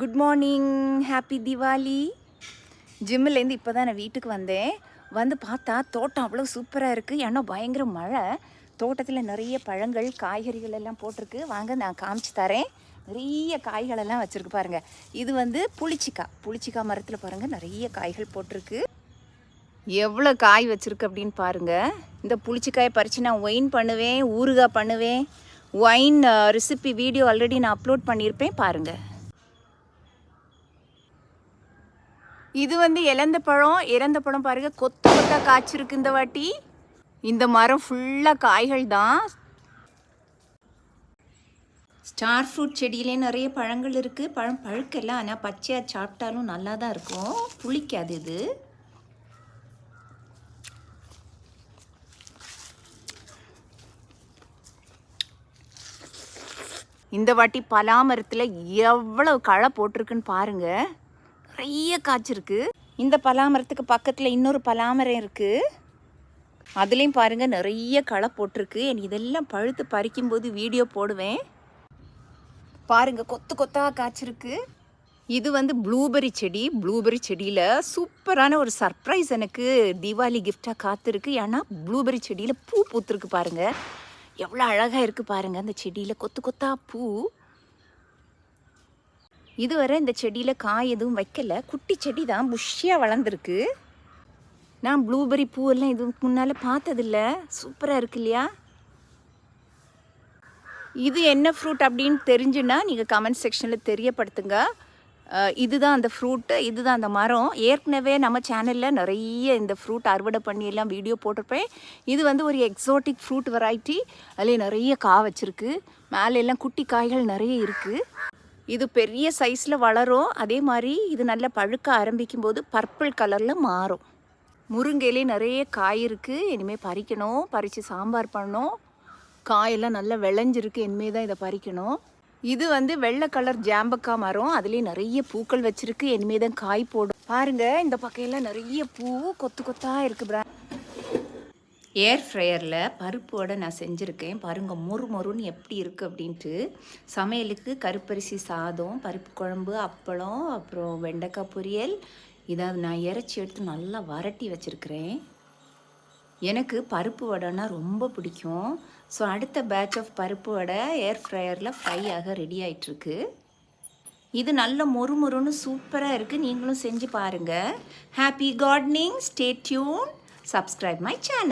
Good morning happy Diwali ஜிம்மிலேருந்து இப்போ தான் நான் வீட்டுக்கு வந்தேன். வந்து பார்த்தா தோட்டம் அவ்வளோ சூப்பராக இருக்குது ஏன்னா பயங்கர மழை. தோட்டத்தில் நிறைய பழங்கள் காய்கறிகள் எல்லாம் போட்டிருக்கு. வாங்க நான் காமிச்சு தரேன். நிறைய காய்கள் எல்லாம் வச்சுருக்கு பாருங்கள் இது வந்து புளிச்சிக்காய் புளிச்சிக்காய் மரத்தில் பாருங்கள் நிறைய காய்கள் போட்டிருக்கு. எவ்வளோ காய் வச்சுருக்கு அப்படின்னு பாருங்கள் இந்த புளிச்சிக்காயை பறித்து நான் ஒயின் பண்ணுவேன் ஊறுகாய் பண்ணுவேன். ஒயின் ரெசிபி வீடியோ ஆல்ரெடி நான் அப்லோட் பண்ணியிருப்பேன். பாருங்கள் இது வந்து இழந்த பழம் இறந்த பழம் பாருங்க. கொத்து கொத்தா காய்ச்சிருக்கு இந்த வாட்டி. இந்த மரம் ஃபுல்லாக காய்கள் தான். ஸ்டார் ஃப்ரூட் செடியிலே நிறைய பழங்கள் இருக்குது பழம் பழுக்கெல்லாம் ஆனால் பச்சையாக சாப்பிட்டாலும் நல்லா தான் இருக்கும். புளிக்காது இது. இந்த வாட்டி பலாமரத்தில் எவ்வளவு களை போட்டிருக்குன்னு பாருங்கள் நிறைய காய்ச்சிருக்கு இந்த பலாமரத்துக்கு பக்கத்தில் இன்னொரு பலாமரம் இருக்குது அதுலேயும் பாருங்க நிறைய களை போட்டிருக்கு. எனக்கு இதெல்லாம் பழுத்து பறிக்கும்போது வீடியோ போடுவேன். பாருங்கள் கொத்து கொத்தாக காய்ச்சிருக்கு இது வந்து ப்ளூபெரி செடி. ப்ளூபெரி செடியில் சூப்பரான ஒரு சர்ப்ரைஸ் எனக்கு தீபாவளி கிஃப்டாக காத்திருக்கு. ஏன்னா ப்ளூபெரி செடியில் பூ பூத்துருக்கு பாருங்கள் எவ்வளோ அழகாக இருக்குது பாருங்கள் அந்த செடியில் கொத்து கொத்தா பூ. இதுவரை இந்த செடியில் காய் எதுவும் வைக்கல. குட்டி செடி தான் புஷ்ஷியாக வளர்ந்துருக்கு. நான் ப்ளூபெரி பூவெல்லாம் இதுக்கு முன்னால் பார்த்ததில்ல. சூப்பராக இருக்கு இல்லையா? இது என்ன ஃப்ரூட் அப்படின்னு தெரிஞ்சுன்னா நீங்கள் கமெண்ட் செக்ஷனில் தெரியப்படுத்துங்க. இதுதான் அந்த ஃப்ரூட்டு இதுதான் அந்த மரம். ஏற்கனவே நம்ம சேனலில் நிறைய இந்த ஃப்ரூட் அறுவடை பண்ணி எல்லாம் வீடியோ போட்டிருப்பேன். இது வந்து ஒரு எக்ஸாட்டிக் ஃப்ரூட் வெரைட்டி அதில் நிறைய காய் வச்சுருக்கு. மேலே எல்லாம் குட்டி காய்கள் நிறைய இருக்குது இது பெரிய சைஸில் வளரும். அதே மாதிரி இது நல்லா பழுக்க ஆரம்பிக்கும் போது பர்பிள் கலரில் மாறும். முருங்கையிலே நிறைய காய் இருக்குது இனிமேல் பறிக்கணும். பறித்து சாம்பார் பண்ணணும். காயெல்லாம் நல்லா விளைஞ்சிருக்கு. இனிமே தான் இதை பறிக்கணும். இது வந்து வெள்ளை கலர் ஜாம்பக்காய் மரம். அதுலேயே நிறைய பூக்கள் வச்சுருக்கு. இனிமேல் தான் காய் போடும். பாருங்கள் இந்த பக்கையெல்லாம் நிறைய பூ கொத்து கொத்தாக இருக்குது பிரா ஏர் ஃப்ரையரில் பருப்பு வடை நான் செஞ்சுருக்கேன். பாருங்கள் மொறு மொறுன்னு எப்படி இருக்குது அப்படின்ட்டு. சமையலுக்கு கருப்பரிசி சாதம் பருப்பு குழம்பு அப்பளம் அப்புறம் வெண்டைக்காய் பொரியல். இதை நான் இறைச்சி எடுத்து நல்லா வரட்டி வச்சுருக்கிறேன். எனக்கு பருப்பு வடைனா ரொம்ப பிடிக்கும். ஸோ அடுத்த பேட்ச் ஆஃப் பருப்பு வடை ஏர் ஃப்ரையரில் ஃப்ரை ஆக ரெடி ஆகிட்டுருக்கு இது நல்ல மொறு மொறுன்னு சூப்பராக இருக்குது நீங்களும் செஞ்சு பாருங்கள் happy gardening stay tuned subscribe my channel